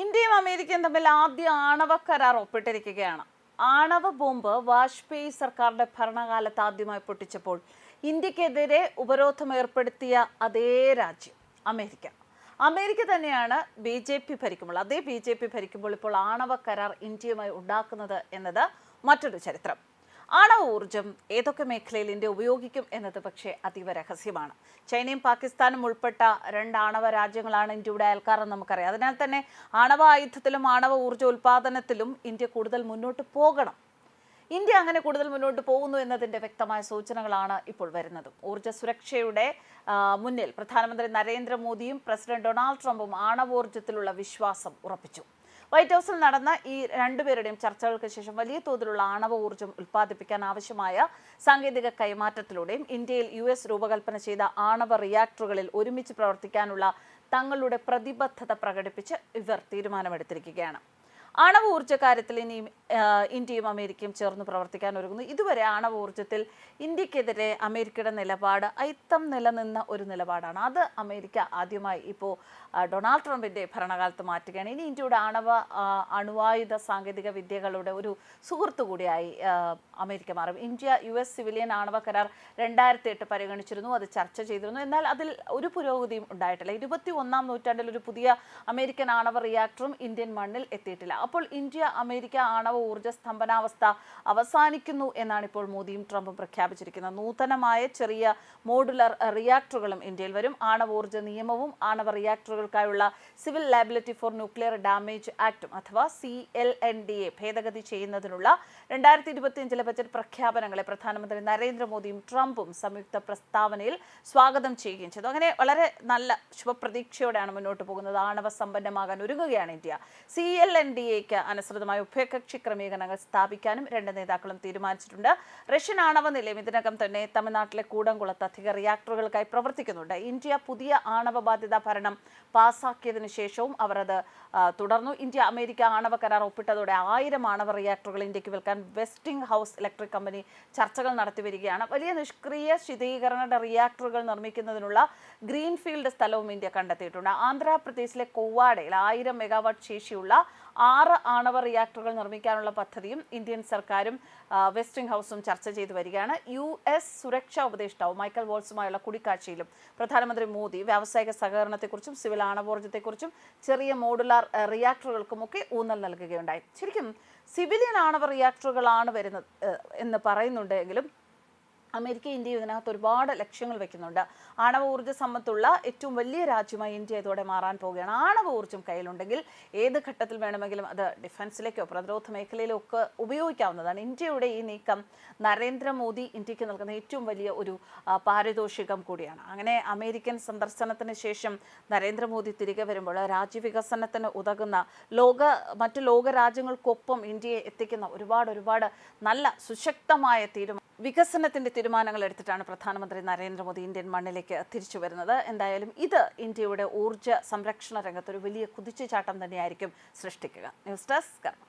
ഇന്ത്യയും അമേരിക്കയും തമ്മിൽ ആദ്യ ആണവ കരാർ ഒപ്പിട്ടിരിക്കുകയാണ്. ആണവ ബോംബ് വാജ്പേയി സർക്കാരിന്റെ ഭരണകാലത്ത് ആദ്യമായി പൊട്ടിച്ചപ്പോൾ ഇന്ത്യക്കെതിരെ ഉപരോധം ഏർപ്പെടുത്തിയ അതേ രാജ്യം അമേരിക്ക. അമേരിക്ക തന്നെയാണ് ബി ജെ പി ഭരിക്കുമ്പോൾ അതേ ബി ജെ പി ഭരിക്കുമ്പോൾ ഇപ്പോൾ ആണവ കരാർ ഇന്ത്യയുമായി ഉണ്ടാക്കുന്നത് എന്നത് മറ്റൊരു ചരിത്രം. ആണവ ഊർജം ഏതൊക്കെ മേഖലയിൽ ഇന്ത്യ ഉപയോഗിക്കും എന്നത് പക്ഷേ അതീവ രഹസ്യമാണ്. ചൈനയും പാകിസ്ഥാനും ഉൾപ്പെട്ട രണ്ട് ആണവ രാജ്യങ്ങളാണ് ഇന്ത്യയുടെ അയൽക്കാരെന്ന് നമുക്കറിയാം. അതിനാൽ തന്നെ ആണവ ആയുധത്തിലും ആണവ ഊർജ ഉൽപാദനത്തിലും ഇന്ത്യ കൂടുതൽ മുന്നോട്ട് പോകണം. ഇന്ത്യ അങ്ങനെ കൂടുതൽ മുന്നോട്ട് പോകുന്നു എന്നതിന്റെ വ്യക്തമായ സൂചനകളാണ് ഇപ്പോൾ വരുന്നത്. ഊർജ സുരക്ഷയുടെ മുന്നിൽ പ്രധാനമന്ത്രി നരേന്ദ്രമോദിയും പ്രസിഡന്റ് ഡൊണാൾഡ് ട്രംപും ആണവോർജത്തിലുള്ള വിശ്വാസം ഉറപ്പിച്ചു. വൈറ്റ് ഹൗസിൽ നടന്ന ഈ രണ്ടുപേരുടെയും ചർച്ചകൾക്ക് ശേഷം വലിയ തോതിലുള്ള ആണവ ഊർജം ഉൽപ്പാദിപ്പിക്കാൻ ആവശ്യമായ സാങ്കേതിക കൈമാറ്റത്തിലൂടെയും ഇന്ത്യയിൽ യു എസ് രൂപകൽപ്പന ചെയ്ത ആണവ റിയാക്ടറുകളിൽ ഒരുമിച്ച് പ്രവർത്തിക്കാനുള്ള തങ്ങളുടെ പ്രതിബദ്ധത പ്രകടിപ്പിച്ച് ഇവർ തീരുമാനമെടുത്തിരിക്കുകയാണ്. ആണവ ഊർജ കാര്യത്തിൽ ഇനി ഇന്ത്യയും അമേരിക്കയും ചേർന്ന് പ്രവർത്തിക്കാൻ ഒരുങ്ങുന്നു. ഇതുവരെ ആണവ ഊർജത്തിൽ ഇന്ത്യക്കെതിരെ അമേരിക്കയുടെ നിലപാട് അയിത്തം നിലനിന്ന ഒരു നിലപാടാണ്. അത് അമേരിക്ക ആദ്യമായി ഇപ്പോൾ ഡൊണാൾഡ് ട്രംപിന്റെ ഭരണകാലത്ത് മാറ്റുകയാണ്. ഇനി ഇന്ത്യയുടെ ആണവ അണുവായുധ സാങ്കേതിക വിദ്യകളുടെ ഒരു സുഹൃത്തു കൂടിയായി അമേരിക്ക മാറും. ഇന്ത്യ യു എസ് സിവിലിയൻ ആണവ കരാർ രണ്ടായിരത്തി എട്ട് പരിഗണിച്ചിരുന്നു. അത് ചർച്ച ചെയ്തിരുന്നു. എന്നാൽ അതിൽ ഒരു പുരോഗതിയും ഉണ്ടായിട്ടില്ല. ഇരുപത്തി ഒന്നാം നൂറ്റാണ്ടിൽ ഒരു പുതിയ അമേരിക്കൻ ആണവ റിയാക്ടറും ഇന്ത്യൻ മണ്ണിൽ എത്തിയിട്ടില്ല. അപ്പോൾ ഇന്ത്യ അമേരിക്ക ആണവ ഊർജ സ്തംഭനാവസ്ഥ അവസാനിക്കുന്നു എന്നാണ് ഇപ്പോൾ മോദിയും ട്രംപും പ്രഖ്യാപിച്ചിരിക്കുന്നത്. നൂതനമായ ചെറിയ മോഡുലർ റിയാക്ടറുകളും ഇന്ത്യയിൽ വരും. ആണവോർജ നിയമവും ആണവ റിയാക്ടറുകൾക്കായുള്ള civil liability for nuclear damage ആക്ടും അഥവാ C L N D A ഭേദഗതി ചെയ്യുന്നതിനുള്ള രണ്ടായിരത്തി ഇരുപത്തിയഞ്ചിലെ ബജറ്റ് പ്രഖ്യാപനങ്ങളെ പ്രധാനമന്ത്രി നരേന്ദ്രമോദിയും ട്രംപും സംയുക്ത പ്രസ്താവനയിൽ സ്വാഗതം ചെയ്യുകയും ചെയ്തു. അങ്ങനെ വളരെ നല്ല ശുഭപ്രതീക്ഷയോടെയാണ് മുന്നോട്ട് പോകുന്നത്. ആണവ സമ്പന്നമാകാൻ ഒരുങ്ങുകയാണ് India. C L N D എക്ക് അനുസൃതമായ ഉഭയകക്ഷി ക്രമീകരണങ്ങൾ സ്ഥാപിക്കാനും രണ്ട് നേതാക്കളും തീരുമാനിച്ചിട്ടുണ്ട്. റഷ്യൻ ആണവ നിലയം ഇതിനകം തന്നെ തമിഴ്നാട്ടിലെ കൂടംകുളത്ത് അധിക റിയാക്ടറുകൾക്കായി പ്രവർത്തിക്കുന്നുണ്ട്. ഇന്ത്യ പുതിയ ആണവ ബാധ്യതാ ഭരണം പാസാക്കിയതിനു ശേഷവും അവർ അത് തുടർന്നു. ഇന്ത്യ അമേരിക്ക ആണവ കരാർ ഒപ്പിട്ടതോടെ ആയിരം ആണവ റിയാക്ടറുകൾ ഇന്ത്യയ്ക്ക് വിൽക്കാൻ വെസ്റ്റിംഗ് ഹൗസ് ഇലക്ട്രിക് കമ്പനി ചർച്ചകൾ നടത്തിവരികയാണ് വലിയ നിഷ്ക്രിയ ശീതീകരണ റിയാക്ടറുകൾ നിർമ്മിക്കുന്നതിനുള്ള ഗ്രീൻഫീൽഡ് സ്ഥലവും ഇന്ത്യ കണ്ടെത്തിയിട്ടുണ്ട്. ആന്ധ്രാപ്രദേശിലെ കൊവാഡയിൽ ആയിരം മെഗാവാട്ട് ശേഷിയുള്ള ആറ് ആണവ റിയാക്ടറുകൾ നിർമ്മിക്കാനുള്ള പദ്ധതിയും ഇന്ത്യൻ സർക്കാരും വെസ്റ്റിംഗ് ഹൗസും ചർച്ച ചെയ്തു വരികയാണ്. യു എസ് സുരക്ഷാ ഉപദേഷ്ടാവ് മൈക്കൽ വോൾസുമായുള്ള കൂടിക്കാഴ്ചയിലും പ്രധാനമന്ത്രി മോദി വ്യാവസായിക സഹകരണത്തെക്കുറിച്ചും സിവിൽ ആണവോർജത്തെക്കുറിച്ചും ചെറിയ മോഡുലാർ റിയാക്ടറുകൾക്കുമൊക്കെ ഊന്നൽ നൽകുകയുണ്ടായി. ശരിക്കും സിവിലിയൻ ആണവ റിയാക്ടറുകളാണ് വരുന്നത് എന്ന് പറയുന്നുണ്ടെങ്കിലും അമേരിക്ക ഇന്ത്യ ഇതിനകത്ത് ഒരുപാട് ലക്ഷ്യങ്ങൾ വെക്കുന്നുണ്ട്. ആണവ ഊർജ സമ്പത്തുള്ള ഏറ്റവും വലിയ രാജ്യമായി ഇന്ത്യ ഇതോടെ മാറാൻ പോവുകയാണ്. ആണവ ഊർജം കയ്യിലുണ്ടെങ്കിൽ ഏത് ഘട്ടത്തിൽ വേണമെങ്കിലും അത് ഡിഫൻസിലേക്കോ പ്രതിരോധ മേഖലയിലോ ഒക്കെ ഉപയോഗിക്കാവുന്നതാണ്. ഇന്ത്യയുടെ ഈ നീക്കം നരേന്ദ്രമോദി ഇന്ത്യയ്ക്ക് നൽകുന്ന ഏറ്റവും വലിയ ഒരു പാരിതോഷികം കൂടിയാണ്. അങ്ങനെ അമേരിക്കൻ സന്ദർശനത്തിന് ശേഷം നരേന്ദ്രമോദി തിരികെ വരുമ്പോൾ രാജ്യവികസനത്തിന് ഉതകുന്ന ലോക മറ്റു ലോകരാജ്യങ്ങൾക്കൊപ്പം ഇന്ത്യയെ എത്തിക്കുന്ന ഒരുപാട് ഒരുപാട് നല്ല സുശക്തമായ തീരുമാനം വികസനത്തിന്റെ തീരുമാനങ്ങൾ എടുത്തിട്ടാണ് പ്രധാനമന്ത്രി നരേന്ദ്രമോദി ഇന്ത്യൻ മണ്ണിലേക്ക് തിരിച്ചു വരുന്നത്. എന്തായാലും ഇത് ഇന്ത്യയുടെ ഊർജ സംരക്ഷണ രംഗത്ത് ഒരു വലിയ കുതിച്ചുചാട്ടം തന്നെയായിരിക്കും സൃഷ്ടിക്കുക. ന്യൂസ് ഡെസ്ക് കർമ്മ